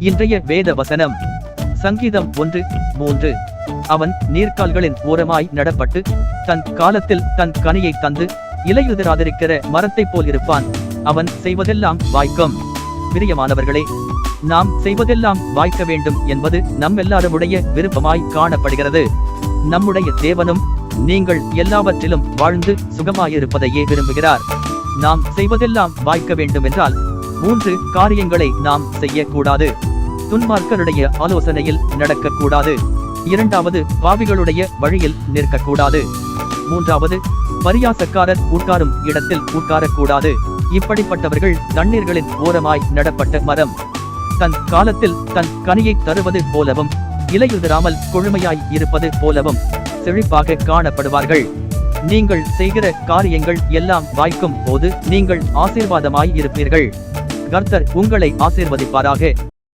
இன்றைய வேத வசனம். சங்கீதம் ஒன்று மூன்று. அவன் நீர்க்கால்களின் ஓரமாய் நடப்பட்டு தன் காலத்தில் தன் கனியை தந்து இலையுதிராதிருக்கிற மரத்தைப் போல் இருப்பான். அவன் செய்வதெல்லாம் வாய்க்கும். பிரியமானவர்களே நாம் செய்வதெல்லாம் வாய்க்க வேண்டும் என்பது நம் எல்லாருடைய விருப்பமாய் காணப்படுகிறது. நம்முடைய தேவனும் நீங்கள் எல்லாவற்றிலும் வாழ்ந்து சுகமாயிருப்பதையே விரும்புகிறார். நாம் செய்வதெல்லாம் வாய்க்க வேண்டும் என்றால் மூன்று காரியங்களை நாம் செய்யக்கூடாது. துன்மார்க்கருடைய ஆலோசனையில் நடக்கக்கூடாது. இரண்டாவது பாவிகளுடைய வழியில் நிற்கக்கூடாது. மூன்றாவது பரியாசக்காரர் உட்காரும் இடத்தில் உட்காரக்கூடாது. இப்படிப்பட்டவர்கள் தண்ணீர்களின் ஓரமாய் நடப்பட்ட மரம். தன் காலத்தில் தன் கனியை தருவது போலவும் இலையுதிராமல் கொழுமையாய் இருப்பது போலவும் செழிப்பாக காணப்படுவார்கள். நீங்கள் செய்கிற காரியங்கள் எல்லாம் வாய்க்கும் போது நீங்கள் ஆசீர்வாதமாய் இருப்பீர்கள். கர்த்தர் உங்களை ஆசீர்வதிப்பாராக.